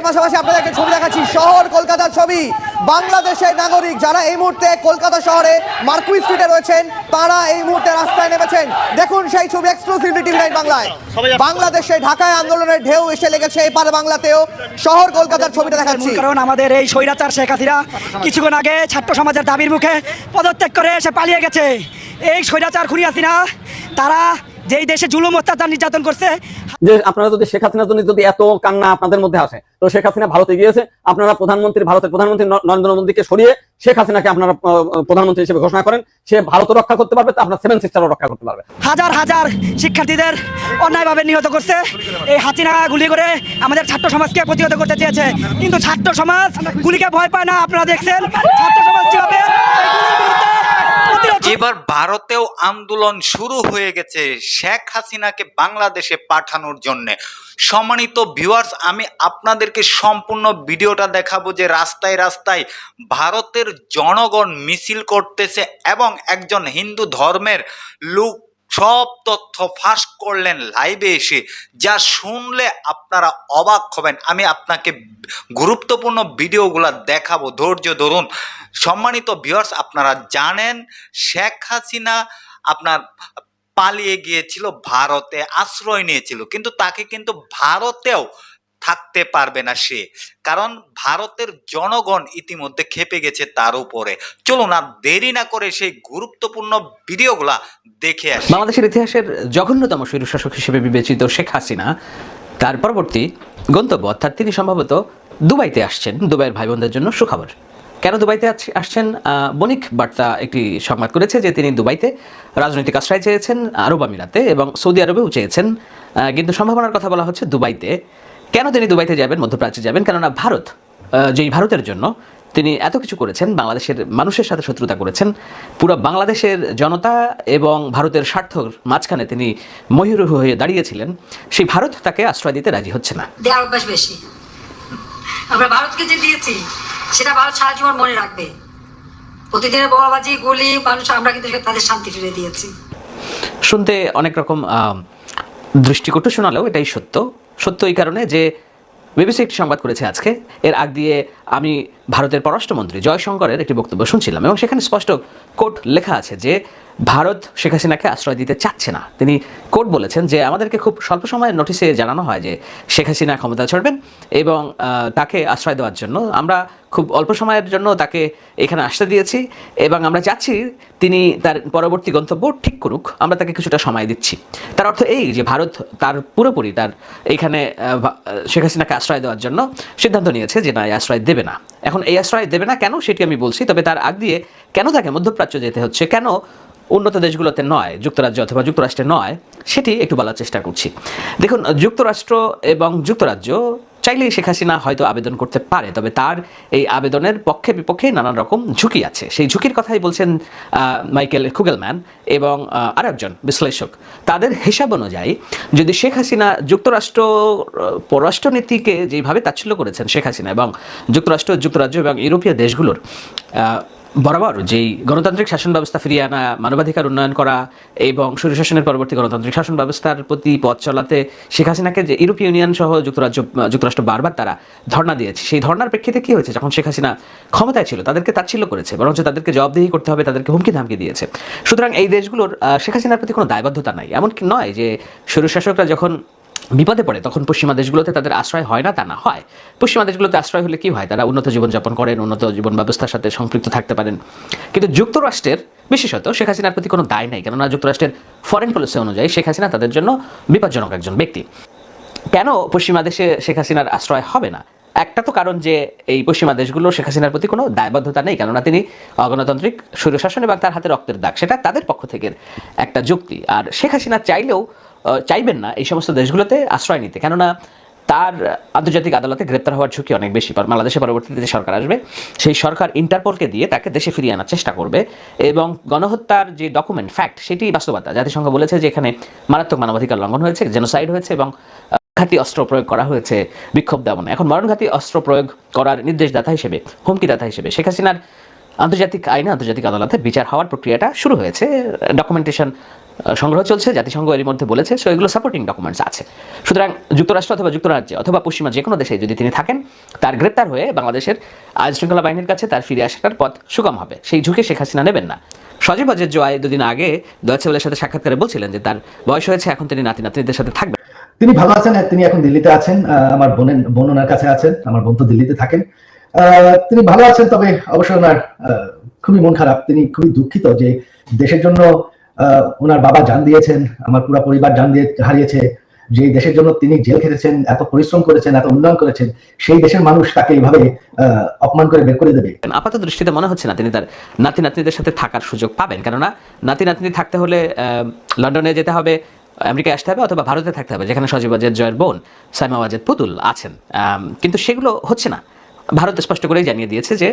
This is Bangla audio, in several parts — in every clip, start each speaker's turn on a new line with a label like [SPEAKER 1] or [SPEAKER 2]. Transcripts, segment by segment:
[SPEAKER 1] এর পাশাপাশি আপনাদেরকে ছবি দেখাচ্ছি শহর কলকাতার ছবি। বাংলাদেশের নাগরিক যারা এই মুহূর্তে কলকাতা শহরে মার্কুই স্ট্রিটে রয়েছেন তারা এই মুহূর্তে রাস্তায় নেমেছেন। দেখুন সেই ছবি এক্সক্লুসিভলি টিভি নাইন বাংলায়। বাংলাদেশে ঢাকায় আন্দোলনের ঢেউ এসে লেগেছে এপার বাংলাতেও। শহর কলকাতার ছবিটা দেখাচ্ছি।
[SPEAKER 2] কারণ আমাদের এই স্বৈরাচার শেখ হাসিনা কিছুক্ষণ আগে ছাত্র সমাজের দাবির মুখে পদত্যাগ করে এসে পালিয়ে গেছে। এই স্বৈরাচার খুনি হাসিনা তারা যেই দেশে জুলুম অত্যাচার নির্যাতন করছে
[SPEAKER 3] যে আপনারা যদি শেখ হাসিনা জন্য যদি এত কান্না আপনাদের মধ্যে আসে, তো শেখ হাসিনা ভারতে গিয়েছে, আপনারা প্রধানমন্ত্রী, ভারতের প্রধানমন্ত্রী নরেন্দ্র মোদীকে সরিয়ে শেখ হাসিনাকে আপনারা প্রধানমন্ত্রী হিসেবে ঘোষণা করেন, সে ভারতও রক্ষা করতে পারবে আপনার সেভেন সিস্টারও রক্ষা করতে পারবে।
[SPEAKER 2] হাজার হাজার শিক্ষার্থীদের অন্যায়ভাবে নিহত করছে। এই হাসিনা গুলি করে আমাদের ছাত্র সমাজকে প্রতিহত করতে চেয়েছে। কিন্তু ছাত্র সমাজ গুলিকে ভয় পায় না, আপনারা দেখছেন? ছাত্র সমাজ
[SPEAKER 4] এবার ভারতেও আন্দোলন শুরু হয়ে গেছে শেখ হাসিনাকে বাংলাদেশে পাঠানোর জন্য। সম্মানিত ভিউয়ার্স আমি আপনাদেরকে সম্পূর্ণ ভিডিওটা দেখাবো যে রাস্তায় রাস্তায় ভারতের জনগণ মিছিল করতেছে এবং একজন হিন্দু ধর্মের লোক সব তথ্য ফাঁস করলেন লাইভে এসে, যা শুনলে আপনারা অবাক হবেন। আমি আপনাকে গুরুত্বপূর্ণ ভিডিওগুলো দেখাবো, ধৈর্য ধরুন। সম্মানিত ভিউয়ার্স আপনারা জানেন, শেখ হাসিনা আপনার পালিয়ে গিয়েছিল, ভারতে আশ্রয় নিয়েছিল। কিন্তু তাকে কিন্তু ভারতেও থাকতে পারবে না সে। কারণ ভারতের জনগণ ইতিমধ্যে খেপে গেছে তার উপরে। চলো না দেরি না করে সেই গুরুত্বপূর্ণ ভিডিওগুলা দেখে আসি।
[SPEAKER 5] বাংলাদেশের ইতিহাসের জঘন্যতম স্বৈরশাসক হিসেবে বিবেচিত শেখ হাসিনা, তার পরবর্তী গন্তব্য, অর্থাৎ তিনি সম্ভবত দুবাইতে আসছেন, দুবাইয়ের ভাই বোনদের জন্য সুখবর। কেন দুবাইতে আসছেন? বণিক বার্তা একটি সংবাদ করেছে যে তিনি দুবাইতে রাজনৈতিক আশ্রয় চেয়েছেন আরব আমিরাতে এবং সৌদি আরবেও চেয়েছেন। কিন্তু সম্ভাবনার কথা বলা হচ্ছে দুবাইতে। কেন তিনি দুবাইতে যাবেন মধ্যপ্রাচ্যে যাবেন? কেননা ভারত যেই ভারতের জন্য তিনি এত কিছু করেছেন বাংলাদেশের মানুষের সাথে শত্রুতা করেছেন পুরো বাংলাদেশের জনতা এবং ভারতের স্বার্থর মাঝখানে তিনি ময়ূরূহ হয়ে দাঁড়িয়েছিলেন সেই ভারত তাকে আশ্রয় দিতে রাজি হচ্ছে না।
[SPEAKER 6] দেওয়ার অভ্যাস বেশি। আমরা ভারতকে যে দিয়েছি সেটা ভারত সারা জীবন মনে রাখবে। প্রতিদিনের বোমাবাজি গুলি মানুষ আমরা কিন্তু তাদের শান্তি ফিরে দিয়েছি।
[SPEAKER 5] শুনতে অনেক রকম আহ, দৃষ্টিকটু শোনালেও এটাই সত্য। সত্য এই কারণে যে বিবিসি একটি সংবাদ করেছে আজকে। এর আগ দিয়ে আমি ভারতের পররাষ্ট্রমন্ত্রী জয়শঙ্করের একটি বক্তব্য শুনছিলাম এবং সেখানে স্পষ্ট কোট লেখা আছে যে ভারত শেখ হাসিনাকে আশ্রয় দিতে চাচ্ছে না। তিনি কোর্ট বলেছেন যে আমাদেরকে খুব স্বল্প সময়ের নোটিশে জানানো হয় যে শেখ হাসিনা ক্ষমতা ছাড়বেন এবং তাকে আশ্রয় দেওয়ার জন্য। আমরা খুব অল্প সময়ের জন্য তাকে এখানে আসতে দিয়েছি এবং আমরা চাচ্ছি তিনি তার পরবর্তী গন্তব্য ঠিক করুক। আমরা তাকে কিছুটা সময় দিচ্ছি। তার অর্থ এই যে ভারত তার পুরোপুরি তার আহ, শেখ হাসিনাকে আশ্রয় দেওয়ার জন্য সিদ্ধান্ত নিয়েছে যে না আশ্রয় দেবে না। এখন এই আশ্রয় দেবে না কেন সেটি আমি বলছি, তবে তার আগ দিয়ে কেন তাকে মধ্যপ্রাচ্য যেতে হচ্ছে, কেন উন্নত দেশগুলোতে নয়, যুক্তরাজ্য অথবা যুক্তরাষ্ট্রে নয়, সেটি একটু বলার চেষ্টা করছি। দেখুন, যুক্তরাষ্ট্র এবং যুক্তরাজ্য চাইলেই শেখ হাসিনা হয়তো আবেদন করতে পারে তবে তার এই আবেদনের পক্ষে বিপক্ষে নানান রকম ঝুঁকি আছে। সেই ঝুঁকির কথাই বলছেন মাইকেল খুগেলম্যান এবং আহ, আরেকজন বিশ্লেষক। তাদের হিসাব অনুযায়ী যদি শেখ হাসিনা যুক্তরাষ্ট্র পররাষ্ট্রনীতিকে যেভাবে তাচ্ছিল্য করেছেন শেখ হাসিনা এবং যুক্তরাষ্ট্র যুক্তরাজ্য এবং ইউরোপীয় দেশগুলোর বরাবর যেই গণতান্ত্রিক শাসন ব্যবস্থা ফিরিয়ে আনা, মানবাধিকার উন্নয়ন করা এবং স্বৈরশাসনের পরবর্তী গণতান্ত্রিক শাসন ব্যবস্থার প্রতি পথ চলাতে শেখ হাসিনাকে যে ইউরোপীয় ইউনিয়ন সহ যুক্তরাজ্য, যুক্তরাষ্ট্র বারবার তারা ধর্ণা দিয়েছে, সেই ধর্ণার প্রেক্ষিতে কি হয়েছে? যখন শেখ হাসিনা ক্ষমতায় ছিল, তাদেরকে তাচ্ছিল্য করেছে, বরঞ্চ তাদেরকে জবাবদিহি করতে হবে, তাদেরকে হুমকি ধামকি দিয়েছে। সুতরাং এই দেশগুলোর শেখ হাসিনার প্রতি কোনো দায়বদ্ধতা নাই। এমনকি নয় যে স্বৈরশাসকরা যখন বিপদে পড়ে, তখন পশ্চিমা দেশগুলোতে তাদের আশ্রয় হয় না তা না হয়। পশ্চিমা দেশগুলোতে আশ্রয় হলে কি হয়? তারা উন্নত জীবনযাপন করেন, উন্নত জীবন ব্যবস্থার সাথে সম্পৃক্ত থাকতে পারেন। কিন্তু যুক্তরাষ্ট্রের, বিশেষত শেখ হাসিনার প্রতি কোনো দায় নেই, কেননা যুক্তরাষ্ট্রের ফরেন পলিসি অনুযায়ী শেখ হাসিনা তাদের জন্য বিপজ্জনক একজন ব্যক্তি। কেন পশ্চিমা দেশে শেখ হাসিনার আশ্রয় হবে না? একটা তো কারণ যে এই পশ্চিমা দেশগুলো শেখ হাসিনার প্রতি কোনো দায়বদ্ধতা নেই, কেননা তিনি অগণতান্ত্রিক স্বৈরশাসন এবং তার হাতে রক্তের দাগ, সেটা তাদের পক্ষ থেকে একটা যুক্তি। আর শেখ হাসিনা চাইলেও চাইবেন না এই সমস্ত দেশগুলোতে আশ্রয় নিতে। কেননা তার আন্তর্জাতিক আদালতে গ্রেপ্তার হওয়ার ঝুঁকি অনেক বেশি। বাংলাদেশে পরবর্তীতে যে সরকার আসবে, সেই সরকার ইন্টারপোলকে দিয়ে তাকে দেশে ফিরিয়ে আনার চেষ্টা করবে এবং গণহত্যার যে ডকুমেন্ট ফ্যাক্ট সেটি বাস্তবতা। জাতিসংঘ বলেছে যে এখানে মারাত্মক মানবাধিকার লঙ্ঘন হয়েছে জেনোসাইড হয়েছে এবং ঘাতী অস্ত্র প্রয়োগ করা হয়েছে বিক্ষোভ দমনে। এখন মরণঘাতী অস্ত্র প্রয়োগ করার নির্দেশদাতা হিসেবে, হুমকিদাতা হিসেবে শেখ হাসিনার আন্তর্জাতিক আইনে আন্তর্জাতিক আদালতে বিচার হওয়ার প্রক্রিয়াটা শুরু হয়েছে। ডকুমেন্টেশন সংগ্রহ চলছে, জাতিসংঘ এর মধ্যে বলেছে, সো এগুলো সাপোর্টিং ডকুমেন্টস আছে। সুতরাং যুক্তরাষ্ট্র অথবা যুক্তরাজ্যে অথবা পশ্চিমা যে কোনো দেশে যদি তিনি থাকেন, তার গ্রেপ্তার হয়ে বাংলাদেশের আইন শৃঙ্খলা বাহিনীর কাছে তার ফিরে আসার পথ সুগম হবে। সেই ঝুঁকি শেখ হাসিনা নেবেন না। সজীব অজের জয় দুদিন আগে দয়াচেবেলের সাথে সাক্ষাৎকারে বলছিলেন যে তার বয়স হয়েছে, এখন তিনি নাতি নাতনিদের সাথে থাকবেন।
[SPEAKER 7] তিনি ভালো আছেন, তিনি এখন দিল্লিতে আছেন আমার বোনের বোন ওনার কাছে আছেন, আমার বোন তো দিল্লিতে থাকেন। তিনি ভালো আছেন, তবে অবশ্য ওনার খুবই মন খারাপ, তিনি খুবই দুঃখিত যে দেশের জন্য ওনার বাবা জান দিয়েছেন, আমার পুরো পরিবার জান দিয়ে হারিয়েছে। যে দেশের জন্য তিনি জেল খেটেছেন, এত পরিশ্রম করেছেন, এত উন্নয়ন করেছেন, সেই দেশের মানুষ তাকে এইভাবে অপমান করে বের করে দেবে।
[SPEAKER 5] আপাত দৃষ্টিতে মনে হচ্ছে না তিনি তার নাতি নাতনিদের সাথে থাকার সুযোগ পাবেন। কেননা নাতি নাতনি থাকতে হলে লন্ডনে যেতে হবে, আমেরিকায় আসতে হবে অথবা ভারতে থাকতে হবে, যেখানে সজীব ওয়াজেদ জয়ের বোন সাইমা ওয়াজেদ পুতুল আছেন। কিন্তু সেগুলো হচ্ছে না। ভারত স্পষ্ট করেই জানিয়ে দিয়েছে যে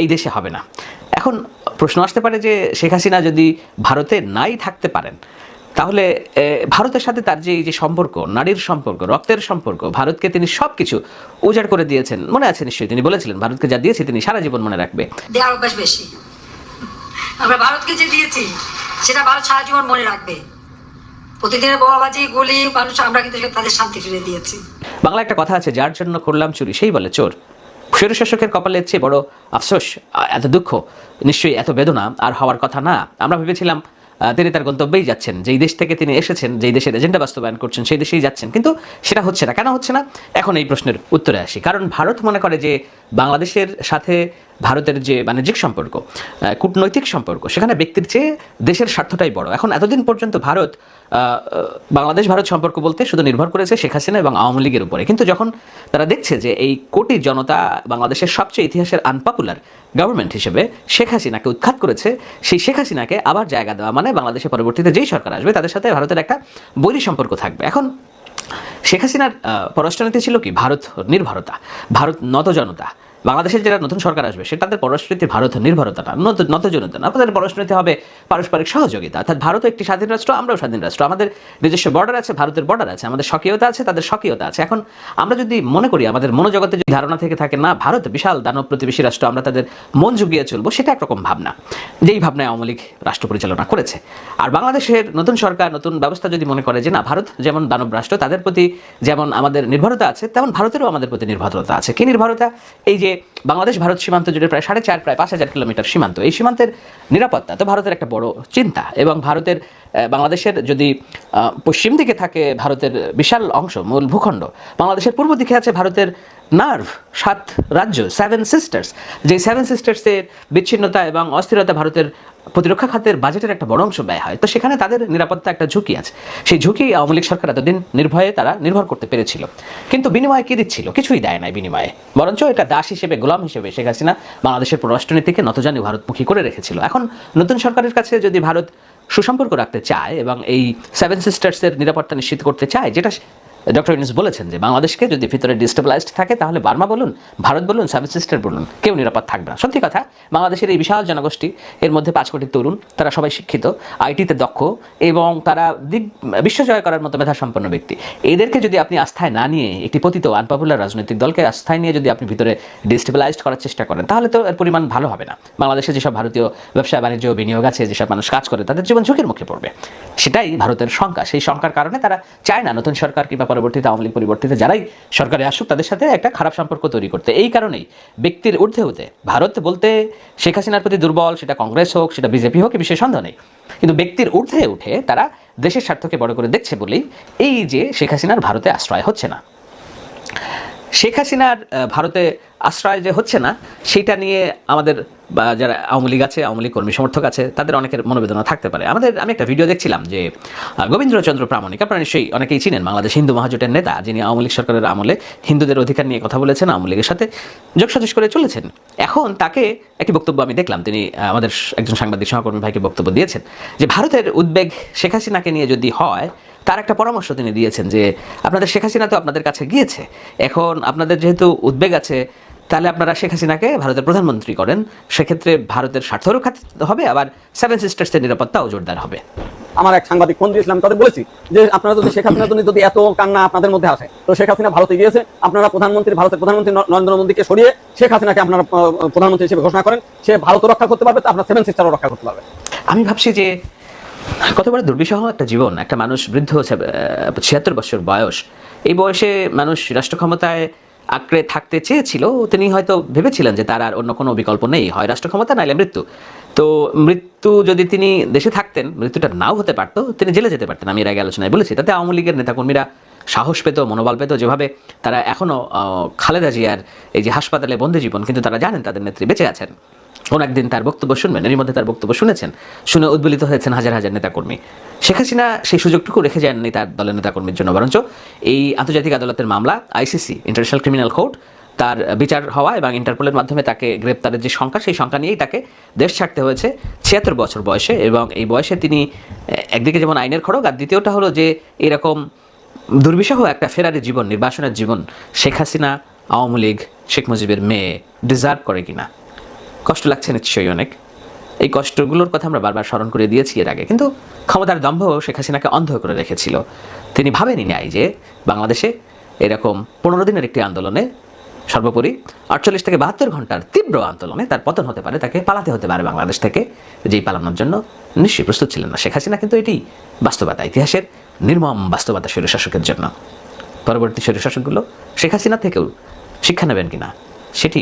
[SPEAKER 5] এই দেশে হবে না। এখন প্রশ্ন আসতে পারে যে শেখ হাসিনা যদি ভারতে নাই থাকতে পারেন তাহলে ভারতের সাথে তার যে এই যে সম্পর্ক নারীর সম্পর্ক রক্তের সম্পর্ক ভারতকে তিনি সব কিছু উজাড় করে দিয়েছেন মনে আছে নিশ্চয়ই তিনি বলেছিলেন ভারতকে যা দিয়েছে তিনি সারা জীবন মনে রাখবে।
[SPEAKER 6] দেওয়ার অভ্যাস বেশি। আমরা ভারতকে যে দিয়েছি সেটা ভারত সারা জীবন মনে রাখবে। প্রতিদিনের বোমাবাজি গুলি মানুষ আমরা কিন্তু তাদের শান্তি ফিরে দিয়েছি।
[SPEAKER 5] বাংলা একটা কথা আছে যার জন্য করলাম চুরি সেই বলে চোর। স্বৈর শাসকের কপালে চেয়ে বড় আফসোস এত দুঃখ, নিশ্চয়ই এত বেদনা আর হওয়ার কথা না। আমরা ভেবেছিলাম তিনি তার গন্তব্যেই যাচ্ছেন। যেই দেশ থেকে তিনি এসেছেন, যেই দেশের এজেন্ডা বাস্তবায়ন করছেন, সেই দেশেই যাচ্ছেন। কিন্তু সেটা হচ্ছে না। কেন হচ্ছে না? এখন এই প্রশ্নের উত্তরে আসি। কারণ ভারত মনে করে যে বাংলাদেশের সাথে ভারতের যে বাণিজ্যিক সম্পর্ক কূটনৈতিক সম্পর্ক, সেখানে ব্যক্তির চেয়ে দেশের স্বার্থটাই বড়। এখন এতদিন পর্যন্ত ভারত বাংলাদেশ ভারত সম্পর্ক বলতে শুধু নির্ভর করেছে শেখ হাসিনা এবং আওয়ামী লীগের উপরে। কিন্তু যখন তারা দেখছে যে এই কোটি জনতা বাংলাদেশের সবচেয়ে ইতিহাসের আনপপুলার গভর্নমেন্ট হিসেবে শেখ হাসিনাকে উৎখাত করেছে, সেই শেখ হাসিনাকে আবার জায়গা দেওয়া মানে বাংলাদেশে পরবর্তীতে যেই সরকার আসবে, তাদের সাথে ভারতের একটা বৈরী সম্পর্ক থাকবে। এখন শেখ হাসিনার পররাষ্ট্রনীতি ছিল কি? ভারত নির্ভরতা, ভারত নত জনতা বাংলাদেশের যেটা নতুন সরকার আসবে, সেটা তাদের পররাষ্ট্রনীতি ভারত নির্ভরতা না নত নত জনতা না, তাদের পররাষ্ট্রনীতি হবে পারস্পরিক সহযোগিতা। অর্থাৎ ভারত একটি স্বাধীন রাষ্ট্র, আমরাও স্বাধীন রাষ্ট্র। আমাদের নিজস্ব বর্ডার আছে, ভারতের বর্ডার আছে, আমাদের স্বকীয়তা আছে, তাদের স্বকীয়তা আছে। এখন আমরা যদি মনে করি, আমাদের মনোজগতে যদি ধারণা থেকে থাকে, না, ভারত বিশাল দানব প্রতিবেশী রাষ্ট্র, আমরা তাদের মন জুগিয়ে চলবো, সেটা একরকম ভাবনা। যেই ভাবনায় আওয়ামী লীগ রাষ্ট্র পরিচালনা করেছে। আর বাংলাদেশের নতুন সরকার, নতুন ব্যবস্থা যদি মনে করে যে, না, ভারত যেমন দানব রাষ্ট্র, তাদের প্রতি যেমন আমাদের নির্ভরতা আছে, তেমন ভারতেরও আমাদের প্রতি নির্ভরতা আছে। কি নির্ভরতা? এই যে বাংলাদেশ ভারত সীমান্ত জুড়ে প্রায় সাড়ে চার, প্রায় পাঁচ হাজার কিলোমিটার সীমান্ত। এই সীমান্তের নিরাপত্তা তো ভারতের একটা বড় চিন্তা এবং ভারতের বাংলাদেশের যদি পশ্চিম দিকে থাকে ভারতের বিশাল অংশ, মূল ভূখণ্ড। বাংলাদেশের পূর্ব দিকে আছে ভারতের নার্ভ, সাত রাজ্য সেভেন সিস্টার্স যে সেভেন সিস্টার্সের বিচ্ছিন্নতা এবং অস্থিরতা ভারতের প্রতিরক্ষা খাতের বাজেটের একটা বড় অংশ ব্যয় হয়। তো সেখানে তাদের নিরাপত্তা একটা ঝুঁকি আছে। সেই ঝুঁকি আওয়ামী লীগ সরকার এতদিন নির্ভয়ে তারা নির্ভর করতে পেরেছিল। কিন্তু বিনিময়ে কি দিচ্ছিল? কিছুই দেয় নাই বিনিময়ে। বরঞ্চ এটা দাস হিসেবে, গোলাম হিসেবে শেখ হাসিনা বাংলাদেশের পররাষ্ট্রনীতিকে নতজানি ভারতমুখী করে রেখেছিল। এখন নতুন সরকারের কাছে যদি ভারত সুসম্পর্ক রাখতে চায় এবং এই সেভেন সিস্টার্সের নিরাপত্তা নিশ্চিত করতে চায় যেটা ডক্টর ইউনুস বলেছেন যে বাংলাদেশকে যদি ভিতরে ডিস্টেবলাইজড থাকে, তাহলে বার্মা বলুন, ভারত বলুন সাব সিস্টার বলুন, কেউ নিরাপদ থাকবে না। সত্যি কথা, বাংলাদেশের এই বিশাল জনগোষ্ঠী, এর মধ্যে পাঁচ কোটি তরুণ, তারা সবাই শিক্ষিত, আইটিতে দক্ষ এবং তারা দিক বিশ্ব জয় করার মতো মেধা সম্পন্ন ব্যক্তি। এদেরকে যদি আপনি আস্থায় না নিয়ে একটি পতিত আনপপুলার রাজনৈতিক দলকে আস্থায় নিয়ে যদি আপনি ভিতরে ডিস্টেবলাইজড করার চেষ্টা করেন, তাহলে তো এর পরিমাণ ভালো হবে না। বাংলাদেশে যেসব ভারতীয় ব্যবসা, বাণিজ্য, বিনিয়োগ আছে, যেসব মানুষ কাজ করে, তাদের জীবন ঝুঁকির মুখে পড়বে। সেটাই ভারতের শঙ্কা। সেই শঙ্কার কারণে তারা চায় না নতুন সরকার কিংবা পরবর্তীতে আওয়ামী লীগ পরিবর্তিতে যারাই সরকারে আসুক, তাদের সাথে একটা খারাপ সম্পর্ক তৈরি করতে। এই কারণেই ব্যক্তির ঊর্ধ্বে হতে ভারত বলতে শেখ হাসিনার প্রতি দুর্বল, সেটা কংগ্রেস হোক, সেটা বিজেপি হোক বিশেষ সন্দেহ নেই। কিন্তু ব্যক্তির ঊর্ধ্বে উঠে তারা দেশের স্বার্থকে বড় করে দেখছে বলেই এই যে শেখ হাসিনার ভারতে আশ্রয় হচ্ছে না। শেখ হাসিনার ভারতে আশ্রয় যে হচ্ছে না সেটা নিয়ে আমাদের, বা যারা আওয়ামী লীগ আছে, আওয়ামী লীগ কর্মী সমর্থক আছে, তাদের অনেকের মনোবেদনা থাকতে পারে। আমাদের, আমি একটা ভিডিও দেখছিলাম যে গোবিন্দ্রচন্দ্র প্রামাণিক, আপনারা নিশ্চয়ই অনেকেই চিনেন বাংলাদেশ হিন্দু মহাজোটের নেতা, যিনি আওয়ামী লীগ সরকারের আমলে হিন্দুদের অধিকার নিয়ে কথা বলেছেন, আওয়ামী লীগের সাথে যোগসাজশ করে চলেছেন। এখন তাকে একটি বক্তব্য আমি দেখলাম, তিনি আমাদের একজন সাংবাদিক সহকর্মী ভাইকে বক্তব্য দিয়েছেন যে, ভারতের উদ্বেগ শেখ হাসিনাকে নিয়ে যদি হয় তার একটা পরামর্শ তিনি দিয়েছেন যে আপনাদের শেখ হাসিনা তো আপনাদের কাছে গিয়েছে। এখন আপনাদের যেহেতু উদ্বেগ আছে তাহলে আপনারা শেখ হাসিনাকে ভারতের প্রধানমন্ত্রী করেন। সেক্ষেত্রে ভারতের স্বার্থ রক্ষা হবে আবার সেভেন সিস্টার্সের নিরাপত্তাও জোরদার হবে।
[SPEAKER 3] আমার এক সাংবাদিক ফোন দিয়েছিলাম তাদের বলেছি যে আপনারা যদি শেখ হাসিনা যদি এত কান্না আপনাদের মধ্যে আসে তো শেখ হাসিনা ভারতে গিয়েছে আপনারা প্রধানমন্ত্রী ভারতের প্রধানমন্ত্রী নরেন্দ্র মোদীকে সরিয়ে শেখ হাসিনাকে আপনারা প্রধানমন্ত্রী হিসেবে ঘোষণা করেন। সে ভারতও রক্ষা করতে পারবে তো আপনার সেভেন সিস্টারও রক্ষা করতে পারবে।
[SPEAKER 5] আমি ভাবছি যে কত বড় দুর্বিষহ একটা জীবন, একটা মানুষ বৃদ্ধ ছিয়াত্তর বছর বয়স। এই বয়সে মানুষ রাষ্ট্র ক্ষমতায় আঁকড়ে থাকতে চেয়েছিল, তিনি হয়তো ভেবেছিলেন যে তার আর অন্য কোনো বিকল্প নেই, হয় রাষ্ট্র ক্ষমতা নাইলে মৃত্যু। তো মৃত্যু যদি তিনি দেশে থাকতেন, মৃত্যুটা নাও হতে পারতো, তিনি জেলে যেতে পারতেন, আমি এর আগে আলোচনায় বলেছি। তাতে আওয়ামী লীগের নেতাকর্মীরা সাহস পেত, মনোবল পেত, যেভাবে তারা এখনও খালেদা জিয়ার এই যে হাসপাতালে বন্দি জীবন, কিন্তু তারা জানেন তাদের নেত্রী বেঁচে আছেন। কোন একদিন তার বক্তব্য শুনবেন, এরই মধ্যে তার বক্তব্য শুনেছেন। শুনে উদ্বেলিত হয়েছেন হাজার হাজার নেতাকর্মী। শেখ হাসিনা সেই সুযোগটুকু রেখে যাননি তার দলের নেতাকর্মীর জন্য, বরঞ্চ এই আন্তর্জাতিক আদালতের মামলা, আইসিসি, ইন্টারন্যাশনাল ক্রিমিনাল কোর্ট, তার বিচার হওয়া এবং ইন্টারপোলের মাধ্যমে তাকে গ্রেপ্তারের যে সংখ্যা, সেই সংখ্যা নিয়েই তাকে দেশ ছাড়তে হয়েছে ছিয়াত্তর বছর বয়সে এবং এই বয়সে তিনি একদিকে যেমন আইনের খড়গ, আর দ্বিতীয়টা হলো যে এরকম দুর্বিষহ একটা ফেরারি জীবন, নির্বাসনের জীবন শেখ হাসিনা, আওয়ামী লীগ, শেখ মুজিবের মেয়ে ডিজার্ভ করে কিনা। কষ্ট লাগছে নিশ্চয়ই অনেক। এই কষ্টগুলোর কথা আমরা বারবার স্মরণ করে দিয়েছি এর আগে। কিন্তু ক্ষমতার দম্ভ শেখ হাসিনাকে অন্ধ করে রেখেছিল। তিনি ভাবেনি নাই যে বাংলাদেশে এরকম পনেরো দিনের একটি আন্দোলনে সর্বোপরি আটচল্লিশ থেকে বাহাত্তর ঘণ্টার তীব্র আন্দোলনে তার পতন হতে পারে, তাকে পালাতে হতে পারে বাংলাদেশ থেকে। যেই পালানোর জন্য নিশ্চয়ই প্রস্তুত ছিলেন না। শেখ হাসিনা কিন্তু এটি বাস্তবতা, ইতিহাসের নির্মম বাস্তবতা স্বৈরশাসকের জন্য। পরবর্তী স্বৈরশাসকগুলো শেখ হাসিনা থেকেও শিক্ষা নেবেন কিনা, সেটি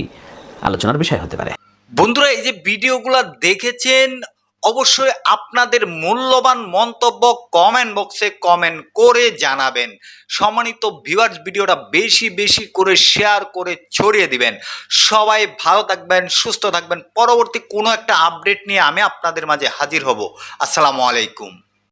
[SPEAKER 5] আলোচনার বিষয় হতে পারে।
[SPEAKER 4] বন্ধুরা, এই যে ভিডিওগুলো দেখেছেন, অবশ্যই আপনাদের মূল্যবান মন্তব্য কমেন্ট বক্সে কমেন্ট করে জানাবেন। সম্মানিত ভিউয়ার্স ভিডিওটা বেশি বেশি করে শেয়ার করে ছড়িয়ে দিবেন। সবাই ভালো থাকবেন, সুস্থ থাকবেন। পরবর্তী কোনো একটা আপডেট নিয়ে আমি আপনাদের মাঝে হাজির হব। আসসালামু আলাইকুম।